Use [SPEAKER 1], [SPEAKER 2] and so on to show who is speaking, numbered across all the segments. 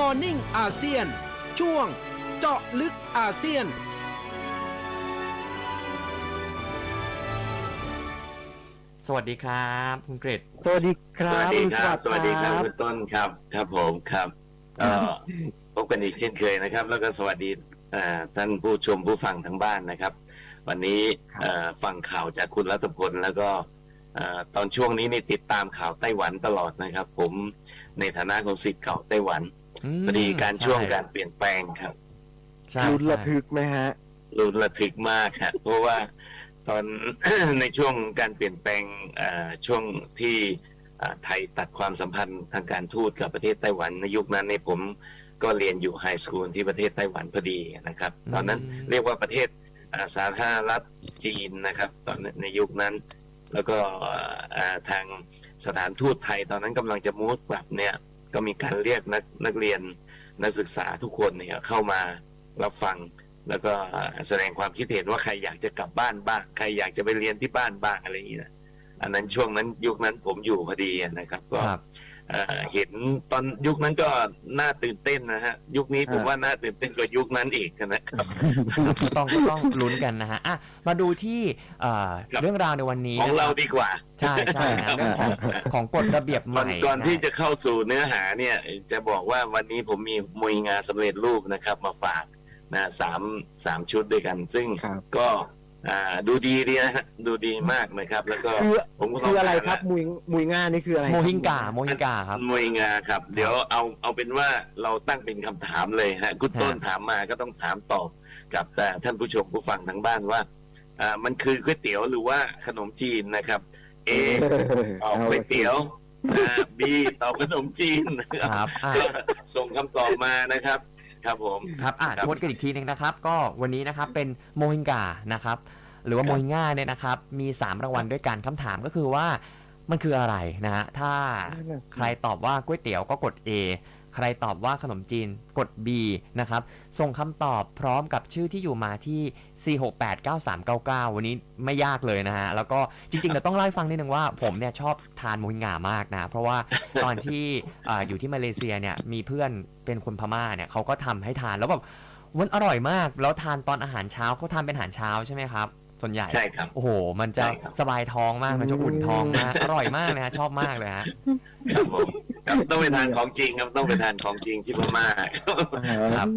[SPEAKER 1] Morning อาเซียน ช่วง เจาะลึกอาเซียน
[SPEAKER 2] สวัสดีครับคุณกฤษ
[SPEAKER 3] สวัสดีครั
[SPEAKER 4] ส
[SPEAKER 3] บ
[SPEAKER 4] วัสดีครับ
[SPEAKER 3] ณ
[SPEAKER 4] สวัสดีครับ
[SPEAKER 3] บ
[SPEAKER 4] คุณต้นครับ ครับผมครับก็พบกันอีกเช่นเคยนะครับ แล้วก็สวัสดีเอ่อท่านผู้ชมผู้ฟังทั้งบ้านนะครับ วันนี้เอ่อฟังข่าวจากคุณรัตพลแล้วก็เอ่อตอนช่วงนี้นี่ติดตามข่าวไต้หวันตลอดนะครับ ผมในฐานะของสิทธิ์เก่าไต้หวัน
[SPEAKER 2] ม
[SPEAKER 4] พอดีการช่วง
[SPEAKER 2] ใกา
[SPEAKER 4] รเปลี่ยนแปลงครับ
[SPEAKER 2] ใช่
[SPEAKER 3] ลุ้นระ
[SPEAKER 2] ใช่
[SPEAKER 4] uh,
[SPEAKER 3] ทึกไหมฮะ
[SPEAKER 4] รุนระทึกมากครับเพราะว่าตอนในช่วงการเปลี่ยนแปลงเอ่อช่วงที่เอ่อไทยตัดความสัมพันธ์ทางการทูตกับประเทศไต้หวันในยุคนั้นในยผมก็เรียนอยู่ไฮสคูลที่ประเทศไต้หวันพอดีนะครับ ตอนนั้นเรียกว่าประเทศอ่าสาธารณรัฐจีนนะครับ ตอนนั้นในยุคนั้น แล้วก็เอ่อทางสถานทูตไทยตอนนั้นกำลังจะมูดกลับเนี่ย ก็มีการเรียกนักนักเรียนนักศึกษาทุกคนเนี่ยเข้ามารับฟัง แล้วก็แสดงความคิดเห็นว่าใครอยากจะกลับบ้านบ้างใครอยากจะไปเรียนที่บ้านบ้างอะไรอย่างนี้นะอันนั้นช่วงนั้นยุคนั้นผมอยู่พอดีนะครับ ก็ เอ่อเห็นตอนยุคนั้นก็น่าตื่นเต้นนะฮะ ยุคนี้ผม
[SPEAKER 3] อ่า
[SPEAKER 4] ว่าน่าตื่นเต้นกว่ายุคนั้นอีกนะครับ
[SPEAKER 2] ต้องต้องลุ้นกันนะฮะอะมาดูที่เอ่อ
[SPEAKER 4] ครับ
[SPEAKER 2] เรื่องราวในวันนี้
[SPEAKER 4] ของเราดีกว่า
[SPEAKER 2] ใช่ใช่นะเรื่องของของกฎระเบียบให
[SPEAKER 4] ก่อน
[SPEAKER 2] ม่
[SPEAKER 4] ก่อน
[SPEAKER 2] นะ
[SPEAKER 4] ที่จะเข้าสู่เนื้อหาเนี่ย จะบอกว่าวันนี้ผมมีมวยงานสำเร็จรูปนะครับ มาฝากนะสามสามชุดด้วยกัน ซึ่ง
[SPEAKER 3] ครับ
[SPEAKER 4] ก็ อ่า ดูดีดีนะฮะดูดีมากนะครับ แล้วก็
[SPEAKER 3] คือ
[SPEAKER 4] ผมก็ต้
[SPEAKER 3] คือ
[SPEAKER 4] อง
[SPEAKER 3] อะไร
[SPEAKER 4] การ
[SPEAKER 3] ครับ
[SPEAKER 4] ละ
[SPEAKER 3] มุยมุยง่านี่คืออะไร
[SPEAKER 2] โมฮิงกาโมฮิงกาครับ
[SPEAKER 4] มวยงาครับ เดี๋ยวเอาเอาเป็นว่าเราตั้งเป็นคำถามเลยฮะคุณต้น
[SPEAKER 2] ฮะ
[SPEAKER 4] ถามมาก็ต้องถามตอบกับแต่ท่านผู้ชมผู้ฟังทางบ้านว่าอ่ามันคือก๋วยเตี๋ยวหรือว่าขนมจีนนะครับ เอ
[SPEAKER 3] เออ
[SPEAKER 4] ตอบก๋วยเตี๋ยวบีตอบขนมจีน
[SPEAKER 2] ครับอะ
[SPEAKER 4] ส่งคำตอบมานะครับ ครับผม
[SPEAKER 2] ครับอะ
[SPEAKER 4] ครับ
[SPEAKER 2] ทวนกันอีกทีหนึงนะครับ ก็วันนี้นะครับเป็นโมฮิงกานะครับ หรือว่า
[SPEAKER 4] ครับ
[SPEAKER 2] โมฮิงง่าเนี่ยนะครับ มี 3 รางวัลด้วยกันคำถามก็คือว่ามันคืออะไรนะฮะถ้าใครตอบว่าก๋วยเตี๋ยวก็กด A ใครตอบว่าขนมจีนกด B นะครับ ส่งคำตอบพร้อมกับชื่อที่อยู่มาที่ 4689399 วันนี้ไม่ยากเลยนะฮะ แล้วก็จริงๆเราต้องเล่าให้ฟังนิดนึงว่าผมเนี่ยชอบทานมูฮิงงามากนะ เพราะว่าตอนที่อ่าอยู่ที่มาเลเซียเนี่ยมีเพื่อนเป็นคนพม่าเนี่ยเขาก็ทำให้ทานแล้วแบบมันอร่อยมาก แล้วทานตอนอาหารเช้าเขาทำเป็นอาหารเช้าใช่ไหมครับส่วนใหญ่
[SPEAKER 4] ใช่ครับ
[SPEAKER 2] โอ้โห มันจะ
[SPEAKER 4] ใช่ครับ
[SPEAKER 2] สบายท้องมาก มันจะอุ่นท้องมาก อร่อยมากนะฮะ ชอบมากเลยฮะ
[SPEAKER 4] ครับผมครับต้องไปทานของจริงครับต้องไปทานของจริงที่พม่า
[SPEAKER 2] ครับ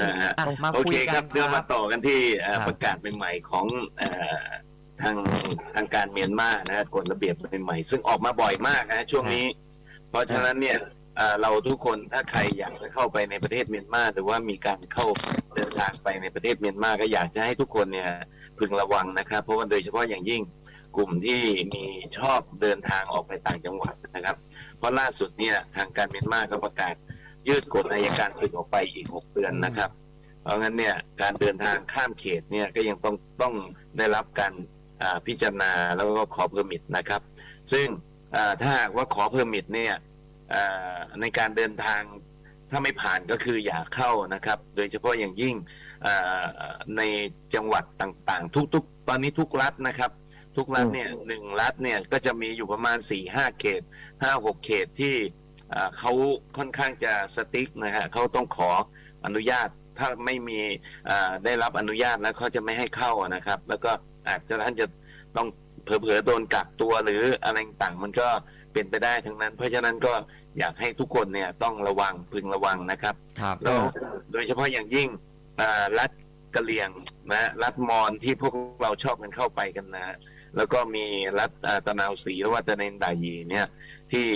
[SPEAKER 4] นะฮะ
[SPEAKER 2] อะมา
[SPEAKER 4] โอ
[SPEAKER 2] คุ
[SPEAKER 4] เค
[SPEAKER 2] ย
[SPEAKER 4] ค
[SPEAKER 2] กั
[SPEAKER 4] รั
[SPEAKER 2] น
[SPEAKER 4] บเดี๋ยว
[SPEAKER 2] ค
[SPEAKER 4] มา
[SPEAKER 2] รับ
[SPEAKER 4] ต่อกันที่เอ่อ
[SPEAKER 2] ครับ
[SPEAKER 4] ประกาศใหม่ๆของเอ่อทางทางการเมียนมานะฮะกฎระเบียบใหม่ๆซึ่งออกมาบ่อยมากนะฮะช่วงนี้ เพราะฉะนั้นเนี่ยเอ่อเราทุกคนถ้าใครอยากจะเข้าไปในประเทศเมียนมาหรือว่ามีการเข้าเดินทางไปในประเทศเมียนมาก็อยากจะให้ทุกคนเนี่ยพึงระวังนะครับเพราะว่าโดยเฉพาะอย่างยิ่ง กลุ่มที่มีชอบเดินทางออกไปต่างจังหวัดนะครับ เพราะล่าสุดเนี่ยทางการเมียนมาก็ประกาศยืดกฎอัยการศึกออกไปอีก 6 เดือนนะครับ เพราะงั้นเนี่ยการเดินทางข้ามเขตเนี่ยก็ยังต้องต้องได้รับการพิจารณาแล้วก็ขอเพอร์มิทนะครับ ซึ่งถ้าหากว่าขอเพอร์มิทเนี่ยในการเดินทางถ้าไม่ผ่านก็คืออย่าเข้านะครับ โดยเฉพาะอย่างยิ่งในจังหวัดต่างๆ ทุกๆ ตอนนี้ทุกรัฐนะครับ ทุกรัฐเนี่ยหนึ่งรัฐเนี่ยก็จะมีอยู่ประมาณ4ี่ห้าเขตห้าหกเขตที่อ่าเขาค่อนข้างจะสติ๊กนะฮะเขาต้องขออนุญาตถ้าไม่มีอ่าได้รับอนุญาตแล้วเขาจะไม่ให้เข้าอะนะครับ แล้วก็อาจจะท่านจะต้องเผลอๆโดนกักตัวหรืออะไรต่างๆมันก็เป็นไปได้ทั้งนั้น เพราะฉะนั้นก็อยากให้ทุกคนเนี่ยต้องระวังพึงระวังนะครับ
[SPEAKER 2] ครับ
[SPEAKER 4] แล้วโดยเฉพาะอย่างยิ่งอ่ารัฐกะเหรี่ยงนะรัฐมอญที่พวกเราชอบกันเข้าไปกันนะ แล้วก็มีรัฐตะนาวศรีว่าตะเนดายีเนี่ยที่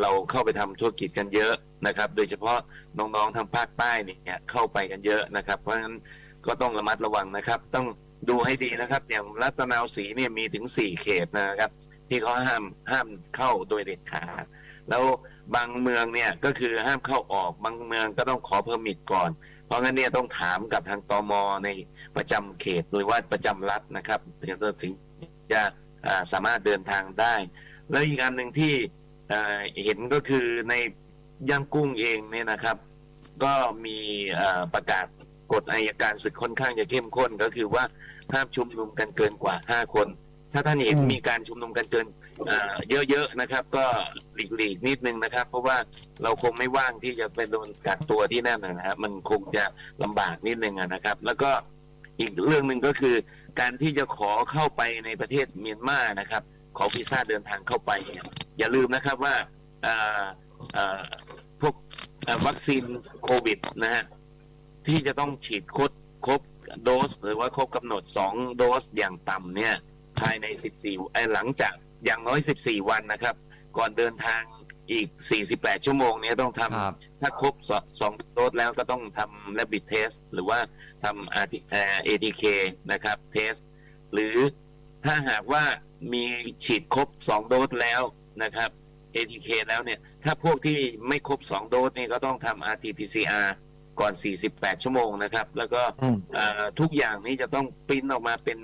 [SPEAKER 4] เราเข้าไปทำธุรกิจกันเยอะนะครับ โดยเฉพาะน้องๆทางภาคใต้เนี่ยเข้าไปกันเยอะนะครับ เพราะฉะนั้นก็ต้องระมัดระวังนะครับ ต้องดูให้ดีนะครับ อย่างรัฐตนาวศรีเนี่ยมีถึงสี่เขตนะครับ ที่เขาห้ามห้ามเข้าโดยเด็ดขาดแล้วบางเมืองเนี่ยก็คือห้ามเข้าออกบางเมืองก็ต้องขอเพอร์มิทก่อน เพราะงั้นเนี่ยต้องถามกับทางตมในประจำเขตหรือว่าประจำรัฐนะครับถึงจะถึง จะอ่าสามารถเดินทางได้ แล้วอีกอันหนึ่งที่อ่าเห็นก็คือในย่างกุ้งเองเนี่ยนะครับ ก็มีอ่าประกาศกฎอัยการศึกค่อนข้างจะเข้มข้นก็คือว่าห้ามชุมนุมกันเกินกว่าห้าคน ถ้าท่านเห็น
[SPEAKER 3] อืม
[SPEAKER 4] มีการชุมนุมกันเกินเอ่อเยอะๆนะครับ ก็หลีกๆนิดนึงนะครับ เพราะว่าเราคงไม่ว่างที่จะไปโดนกักตัวที่นั่นนะฮะมันคงจะลำบากนิดนึงอะนะครับ แล้วก็ อีกเรื่องหนึ่งก็คือ การที่จะขอเข้าไปในประเทศเมียนมานะครับ ขอวีซ่าเดินทางเข้าไปเนี่ยอย่าลืมนะครับว่าพวกวัคซีนโควิดนะฮะที่จะต้องฉีดครบครบโดส หรือว่าครบกำหนด 2 โดสอย่างต่ำเนี่ยภายใน 14หลังจากอย่างน้อย 14 วันนะครับ ก่อนเดินทาง อีก 48 ชั่วโมงเนี้ต้องทำ
[SPEAKER 2] ครับ
[SPEAKER 4] ถ้าครบสองสองโดสแล้วก็ต้องทำ rapid test หรือว่าทำ RT เอ่อ ATK นะครับ test หรือถ้าหากว่ามีฉีดครบ 2 โดสแล้วนะครับ ATK แล้วเนี่ย ถ้าพวกที่ไม่ครบ 2 โดสนี่ก็ต้องทำ RT-PCR ก่อน 48 ชั่วโมงนะครับ แล้วก็
[SPEAKER 3] อืม
[SPEAKER 4] เอ่อทุกอย่างนี้จะต้องปริ้นออกมาเป็น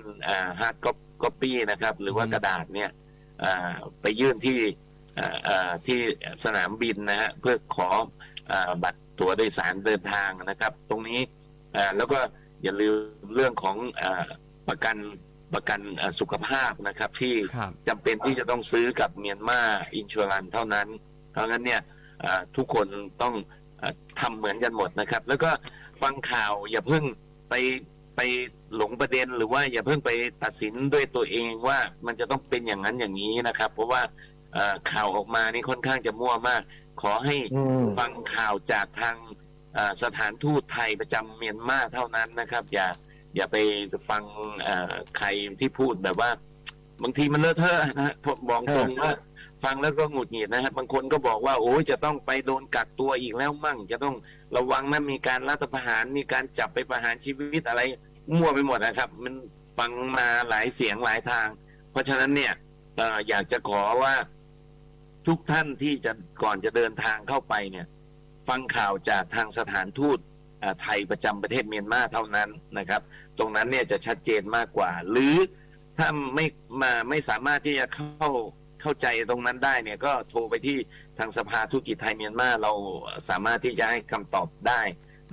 [SPEAKER 4] ฮาร์ดก๊อปปี้นะครับ หรือว่า
[SPEAKER 2] อืม
[SPEAKER 4] กระดาษเนี่ยเอ่อไปยื่นที่เอ่อเอ่อ ที่สนามบินนะฮะเพื่อขอเอ่อบัตรตั๋วโดยสารเดินทางนะครับ ตรงนี้เอ่อแล้วก็อย่าลืมเรื่องของเอ่อประกันประกันเอ่อสุขภาพนะครับ ที่
[SPEAKER 2] ครับ
[SPEAKER 4] จำเป็นที่จะต้องซื้อกับเมียนมาอินชัวรันเท่านั้น เพราะงั้นเนี่ยเอ่อทุกคนต้องเอ่อทำเหมือนกันหมดนะครับ แล้วก็ฟังข่าวอย่าเพิ่งไปไปหลงประเด็นหรือว่าอย่าเพิ่งไปตัดสินด้วยตัวเองว่ามันจะต้องเป็นอย่างนั้นอย่างนี้นะครับ เพราะว่าเอ่อ ข่าวออกมานี่ค่อนข้างจะมั่วมาก ขอให้
[SPEAKER 3] อืม
[SPEAKER 4] ฟังข่าวจากทางเอ่อสถานทูตไทยประจำเมียนมาเท่านั้นนะครับ อย่าอย่าไปฟังเอ่อใครที่พูดแบบว่า บางทีมันเลอะเทอะนะฮะผมบอกตรงว่าฟังแล้วก็หงุดหงิดนะครับบางคนก็บอกว่าโอ้ยจะต้องไปโดนกักตัวอีกแล้วมั่ง จะต้องระวังนะมีการรัฐประหารมีการจับไปประหารชีวิตอะไร มั่วไปหมดนะครับ มันฟังมาหลายเสียงหลายทาง เพราะฉะนั้นเนี่ยเอ่ออยากจะขอว่า ทุกท่านที่จะก่อนจะเดินทางเข้าไปเนี่ย ฟังข่าวจากทางสถานทูตเอ่อไทยประจำประเทศเมียนมาเท่านั้นนะครับ ตรงนั้นเนี่ยจะชัดเจนมากกว่า หรือถ้าไม่มาไม่สามารถที่จะเข้าเข้าใจตรงนั้นได้เนี่ยก็โทรไปที่ทางสภาธุรกิจไทยเมียนมาเราสามารถที่จะให้คำตอบได้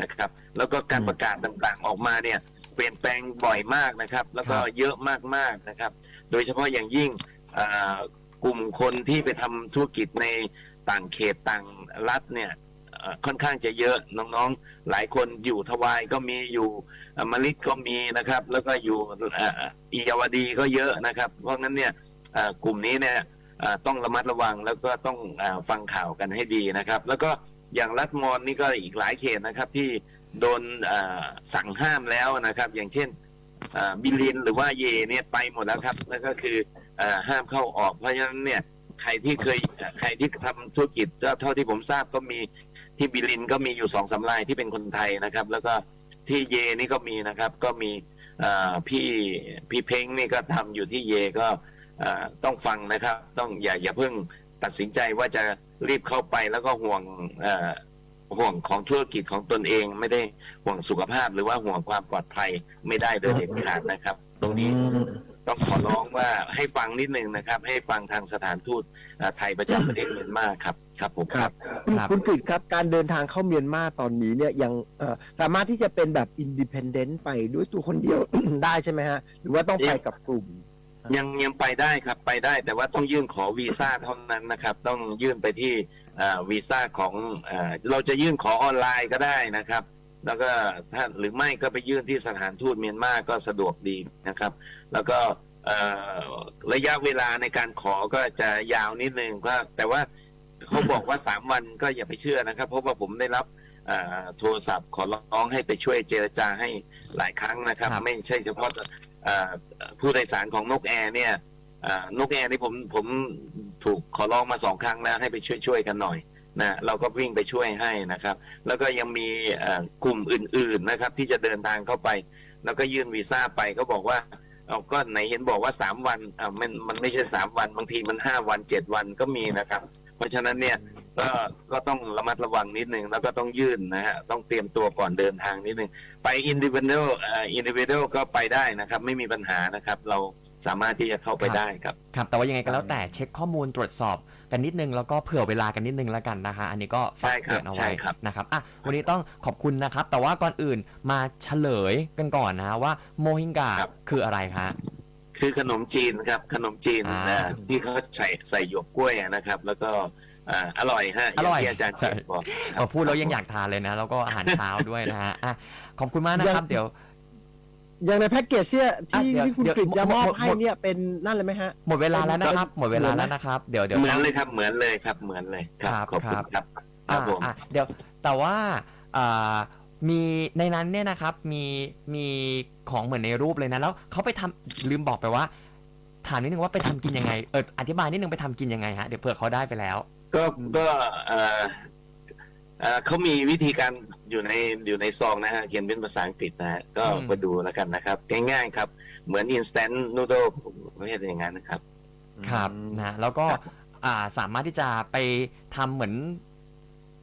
[SPEAKER 4] นะครับ แล้วก็การ
[SPEAKER 3] อืม
[SPEAKER 4] ประกาศต่างๆออกมาเนี่ยเปลี่ยนแปลงบ่อยมากนะครับ แล้วก็
[SPEAKER 2] ครับ
[SPEAKER 4] เยอะมากๆนะครับ โดยเฉพาะอย่างยิ่งอ่า กลุ่มคนที่ไปทำธุรกิจในต่างเขตต่างรัฐเนี่ยค่อนข้างจะเยอะน้องๆ หลายคนอยู่ทวายก็มีอยู่อมฤตก็มีนะครับ แล้วก็อยู่อียวดีก็เยอะนะครับ เพราะงั้นเนี่ยกลุ่มนี้เนี่ยต้องระมัดระวังแล้วก็ต้องฟังข่าวกันให้ดีนะครับ แล้วก็อย่างรัฐมอนนี่ก็อีกหลายเขตนะครับที่โดนสั่งห้ามแล้วนะครับ อย่างเช่นบิลินหรือว่าเยเนี่ยไปหมดแล้วครับนั่นก็คือ ห้ามเข้าออก เพราะฉะนั้นเนี่ยใครที่เคยใครที่ทำธุรกิจเท่าที่ผมทราบก็มีที่บิลินก็มีอยู่สองสารายที่เป็นคนไทยนะครับ แล้วก็ที่เยนี่ก็มีนะครับ ก็มีพี่พี่เพ้งนี่ก็ทำอยู่ที่เยก็ต้องฟังนะครับ ต้องอย่าอย่าเพิ่งตัดสินใจว่าจะรีบเข้าไปแล้วก็ห่วงห่วงของธุรกิจของตนเองไม่ได้ห่วงสุขภาพหรือว่าห่วงความปลอดภัยไม่ได้โดยเด็ดขาดนะครับ ตรงนี้ ต้องขอร้องว่าให้ฟังนิดนึงนะครับ ให้ฟังทางสถานทูตเอ่อไทยประจำประเทศเมียนมาครับครับผม
[SPEAKER 3] ครับคุณ
[SPEAKER 2] ครับ
[SPEAKER 3] คุณกฤษครับการเดินทางเข้าเมียนมาตอนนี้เนี่ยยังเอ่อสามารถที่จะเป็นแบบอินดิเพนเดนต์ไปด้วยตัวคนเดียวได้ใช่ไหมฮะ หรือว่าต้องไปกับกลุ่ม
[SPEAKER 4] ยังยังไปได้ครับไปได้แต่ว่าต้องยื่นขอวีซ่าเท่านั้นนะครับ ต้องยื่นไปที่เอ่อวีซ่าของเอ่อเราจะยื่นขอออนไลน์ก็ได้นะครับ แล้วก็ถ้าหรือไม่ก็ไปยื่นที่สถานทูตเมียนมาก็สะดวกดีนะครับ แล้วก็ระยะเวลาในการขอก็จะยาวนิดนึงก็แต่ว่าเขาบอกว่าสามวันก็อย่าไปเชื่อนะครับ เพราะว่าผมได้รับโทรศัพท์ขอร้องให้ไปช่วยเจรจาให้หลายครั้งนะครับ
[SPEAKER 2] รบ
[SPEAKER 4] ไม่ใช่เฉพาะผู้โดยสารของนกแอร์เนี่ยนกแอร์นี่ผมผมถูกขอร้องมาสองครั้งแล้วให้ไปช่วยช่วยกันหน่อย นะเราก็วิ่งไปช่วยให้นะครับ แล้วก็ยังมีกลุ่มอื่น ๆนะครับ ที่จะเดินทางเข้าไป แล้วก็ยื่นวีซ่าไปก็บอกว่าเอาก็ไหนเห็นบอกว่าสามวันอ่ามันมันไม่ใช่สามวัน บางทีมันห้าวันเจ็ดวันก็มีนะครับ เพราะฉะนั้นเนี่ยก็ก็ต้องระมัดระวังนิดนึง แล้วก็ต้องยื่นนะฮะต้องเตรียมตัวก่อนเดินทางนิดนึง ไปอินดิวิเดลอ่ออินดิวิเดลก็ไปได้นะครับ ไม่มีปัญหานะครับ เรา สามารถที่จะเข้าไปได้ครับ
[SPEAKER 2] ครับ แต่ว่ายังไงก็แล้วแต่เช็คข้อมูลตรวจสอบกันนิดนึงแล้วก็เผื่อเวลากันนิดนึงแล้วกันนะฮะอันนี้ก็ฝาก
[SPEAKER 4] ใช่ครับ
[SPEAKER 2] เตือนเอา
[SPEAKER 4] ใช่
[SPEAKER 2] ไว้
[SPEAKER 4] ครับ
[SPEAKER 2] นะครับอะวันนี้ต้องขอบคุณนะครับ แต่ว่าก่อนอื่นมาเฉลยกันก่อนนะฮะว่าโมฮิงกา
[SPEAKER 4] ครับ
[SPEAKER 2] คืออะไรฮะ
[SPEAKER 4] คือขนมจีนครับขนมจีน
[SPEAKER 2] อ่า
[SPEAKER 4] นะที่เขาใส่ใส่หยวกกล้วยนะครับ แล้วก็อ่าอร่อยฮะ
[SPEAKER 2] อร่อยา
[SPEAKER 4] งที่อาจารย์เจตบอกค
[SPEAKER 2] พ
[SPEAKER 4] รั
[SPEAKER 2] อบพูดแล้วยังอยากทานเลยนะ แล้วก็อาหารเช้าด้วยนะฮะอะขอบคุณมากนะครับ เดี๋ยว
[SPEAKER 3] อย่างในแพ็กเกจเนี่ยที่
[SPEAKER 2] อะเดี๋ยว
[SPEAKER 3] ที่คุณ
[SPEAKER 2] เดี๋ยว
[SPEAKER 3] กฤษจะมอบ
[SPEAKER 2] หมด
[SPEAKER 3] ให้เนี่ยเป็นนั่นเลยไหมฮะ
[SPEAKER 2] หมดเวลาแล้วนะครับ
[SPEAKER 3] เป็น
[SPEAKER 2] หมดเวลาแล้วนะครับ เดี๋ยวเดี๋ยว
[SPEAKER 4] เหมือนเลยครับ เหมือนเลยครับ เหมือนเลยครับ
[SPEAKER 2] ครับ
[SPEAKER 4] ขอบคุ
[SPEAKER 2] ครั
[SPEAKER 4] ณ
[SPEAKER 2] บ
[SPEAKER 4] ครับค
[SPEAKER 2] อ่า
[SPEAKER 4] รับผม
[SPEAKER 2] อะเดี๋ยวแต่ว่าอ่ามีในนั้นเนี่ยนะครับมีมีของเหมือนในรูปเลยนะแล้วเขาไปทำลืมบอกไปว่า ถามนิดนึงว่าไปทำกินยังไงเอออธิบายนิดนึงไปทำกินยังไงฮะเดี๋ยวเผื่อเขาได้ไปแล้ว
[SPEAKER 4] ก็ก็เอ่อเอ่อเขามีวิธีการอยู่ในอยู่ในซองนะฮะเขียนเป็นภาษาอังกฤษนะฮะก็
[SPEAKER 2] อืม
[SPEAKER 4] มาดูแล้วกันนะครับ ง่ายๆครับ เหมือน instant noodle ประเภทอย่างนั้นนะครับ
[SPEAKER 2] ครับนะแล้วก็
[SPEAKER 4] ครับ
[SPEAKER 2] อ่าสามารถที่จะไปทำเหมือน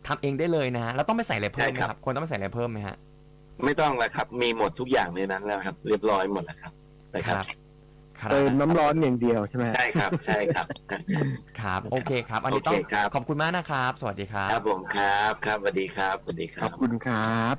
[SPEAKER 2] ทำเองได้เลยนะฮะแล้วต้องไปใส่อะไรเพิ่มไหม
[SPEAKER 4] ใช่
[SPEAKER 2] ค
[SPEAKER 4] ครั
[SPEAKER 2] รับ บควรต้องไปใส่อะไรเพิ่มไหมฮะ
[SPEAKER 4] ไม่ต้องแล้วครับ มีหมดทุกอย่างในนั้นแล้วครับ เรียบร้อยหมดแล้วครับนะครับ
[SPEAKER 2] ครับ
[SPEAKER 3] เติมน้ำร้อนอย่างเดียวใช่ไหมฮะ
[SPEAKER 4] ใช่ครับใช่ครับ
[SPEAKER 2] ครับ โอเคครับ อันนี้ต้อง
[SPEAKER 4] โอเคครับ
[SPEAKER 2] ขอบคุณมากนะครับ สวัสดีครับ
[SPEAKER 4] ครับผมครับ ครับสวัสดีครับสวัสดีค
[SPEAKER 3] ข
[SPEAKER 4] รั
[SPEAKER 3] อบ บคุณครับ